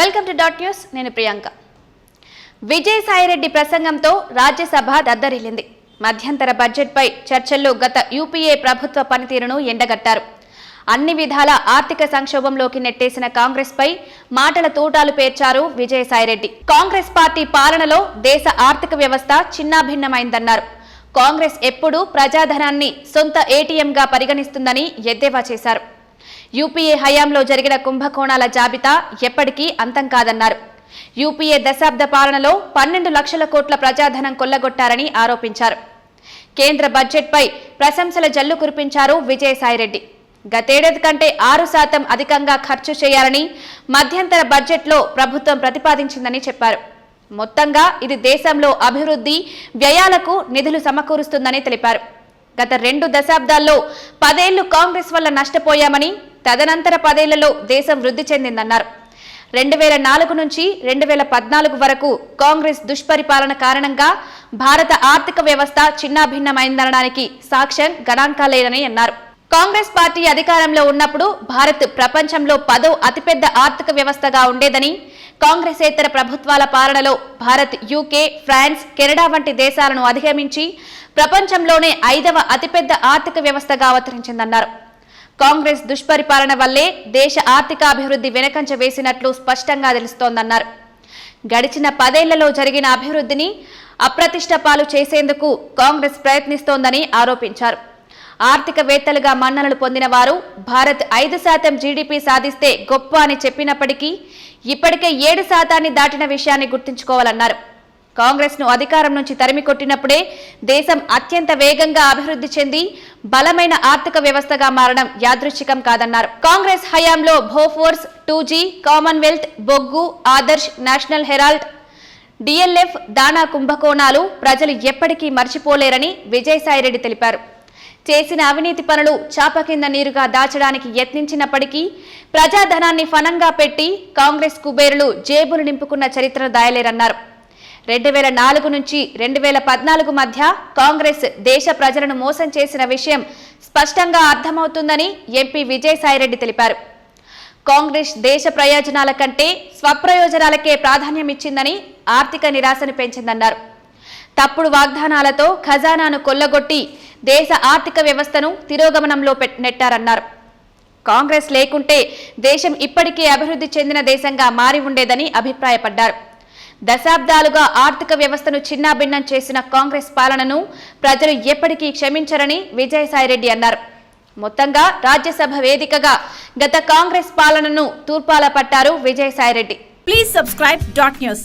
Welcome to dot news నేను ప్రియాంక. విజయసాయిరెడ్డి ప్రసంగంతో రాజ్యసభ దద్దరిల్లింది. మధ్యంతర బడ్జెట్పై చర్చల్లో గత యూపీఏ ప్రభుత్వ పనితీరును ఎండగట్టారు. అన్ని విధాల ఆర్థిక సంక్షోభంలోకి నెట్టేసిన కాంగ్రెస్ పై మాటల తూటాలు పేర్చారు విజయసాయిరెడ్డి కాంగ్రెస్ పార్టీ పాలనలో దేశ ఆర్థిక వ్యవస్థ చిన్నాభిన్నమైందన్నారు. కాంగ్రెస్ ఎప్పుడూ ప్రజాధనాన్ని సొంత ఏటీఎంగా పరిగణిస్తుందని ఎద్దేవా చేశారు. యూపీఏ హయాంలో జరిగిన కుంభకోణాల జాబితా ఎప్పటికీ అంతం కాదన్నారు. యూపీఏ దశాబ్ద పాలనలో పన్నెండు లక్షల కోట్ల ప్రజాధనం కొల్లగొట్టారని ఆరోపించారు. కేంద్ర బడ్జెట్పై ప్రశంసల జల్లు కురిపించారు విజయసాయిరెడ్డి. గతేడాది కంటే ఆరు శాతం అధికంగా ఖర్చు చేయాలని మధ్యంతర బడ్జెట్లో ప్రభుత్వం ప్రతిపాదించిందని చెప్పారు. మొత్తంగా ఇది దేశంలో అభివృద్ధి వ్యయాలకు నిధులు సమకూరుస్తుందని తెలిపారు. గత రెండు దశాబ్దాల్లో పదేళ్ళు కాంగ్రెస్ వల్ల నష్టపోయామని తదనంతర పదేళ్ళలో దేశం వృద్ధి చెందిందన్నారు. రెండు వేల నాలుగు నుంచి రెండు వేల పద్నాలుగు వరకు కాంగ్రెస్ దుష్పరిపాలన కారణంగా భారత ఆర్థిక వ్యవస్థ చిన్నాభిన్నమైందనడానికి సాక్ష్యం గణాంకాలేనని అన్నారు. కాంగ్రెస్ పార్టీ అధికారంలో ఉన్నప్పుడు భారత్ ప్రపంచంలో పదో అతిపెద్ద ఆర్థిక వ్యవస్థగా ఉండేదని కాంగ్రెసేతర ప్రభుత్వాల పాలనలో భారత్ యూకే ఫ్రాన్స్ కెనడా వంటి దేశాలను అధిగమించి ప్రపంచంలోనే ఐదవ అతిపెద్ద ఆర్థిక వ్యవస్థగా అవతరించిందన్నారు. కాంగ్రెస్ దుష్పరిపాలన వల్లే దేశ ఆర్థికాభివృద్ధి వెనకంచ వేసినట్లు స్పష్టంగా తెలుస్తోందన్నారు. గడిచిన పదేళ్ళలో జరిగిన అభివృద్ధిని అప్రతిష్ట పాలు చేసేందుకు కాంగ్రెస్ ప్రయత్నిస్తోందని ఆరోపించారు. ఆర్థికవేత్తలుగా మన్ననలు పొందిన వారు భారత్ ఐదు శాతం జీడిపి సాధిస్తే గొప్ప అని చెప్పినప్పటికీ ఇప్పటికే ఏడు శాతాన్ని దాటిన విషయాన్ని గుర్తుంచుకోవాలన్నారు. కాంగ్రెస్ను అధికారం నుంచి తరిమి కొట్టినప్పుడే దేశం అత్యంత వేగంగా అభివృద్ధి చెంది బలమైన ఆర్థిక వ్యవస్థగా మారడం యాదృచ్ఛికం కాదన్నారు. కాంగ్రెస్ హయాంలో భోఫోర్స్ టూ జీ కామన్వెల్త్ బొగ్గు ఆదర్శ్ నేషనల్ హెరాల్డ్ డిఎల్ఎఫ్ దానా కుంభకోణాలు ప్రజలు ఎప్పటికీ మర్చిపోలేరని విజయసాయిరెడ్డి తెలిపారు. చేసిన అవినీతి పనులు చాప కింద నీరుగా దాచడానికి యత్నించినప్పటికీ ప్రజాధనాన్ని ఫనంగా పెట్టి కాంగ్రెస్ కుబేరులు జేబులు నింపుకున్న చరిత్ర దాయలేరన్నారు. రెండు వేల నాలుగు నుంచి రెండు వేల పద్నాలుగు మధ్య కాంగ్రెస్ దేశ ప్రజలను మోసం చేసిన విషయం స్పష్టంగా అర్థమవుతుందని ఎంపీ విజయసాయిరెడ్డి తెలిపారు. కాంగ్రెస్ దేశ ప్రయోజనాల కంటే స్వప్రయోజనాలకే ప్రాధాన్యం ఇచ్చిందని ఆర్థిక నిరాశను పెంచిందన్నారు. తప్పుడు వాగ్దానాలతో ఖజానాను కొల్లగొట్టి దేశ ఆర్థిక వ్యవస్థను తిరోగమనంలో నెట్టారన్నారు. కాంగ్రెస్ లేకుంటే దేశం ఇప్పటికే అభివృద్ధి చెందిన దేశంగా మారి ఉండేదని అభిప్రాయపడ్డారు. దశాబ్దాలుగా ఆర్థిక వ్యవస్థను చిన్నాభిన్నం చేసిన కాంగ్రెస్ పాలనను ప్రజలు ఎప్పటికీ క్షమించరని విజయసాయిరెడ్డి అన్నారు. మొత్తంగా రాజ్యసభ వేదికగా గత కాంగ్రెస్ పాలనను తూర్పాల పట్టారు Vijayasai Reddy. Please subscribe dot news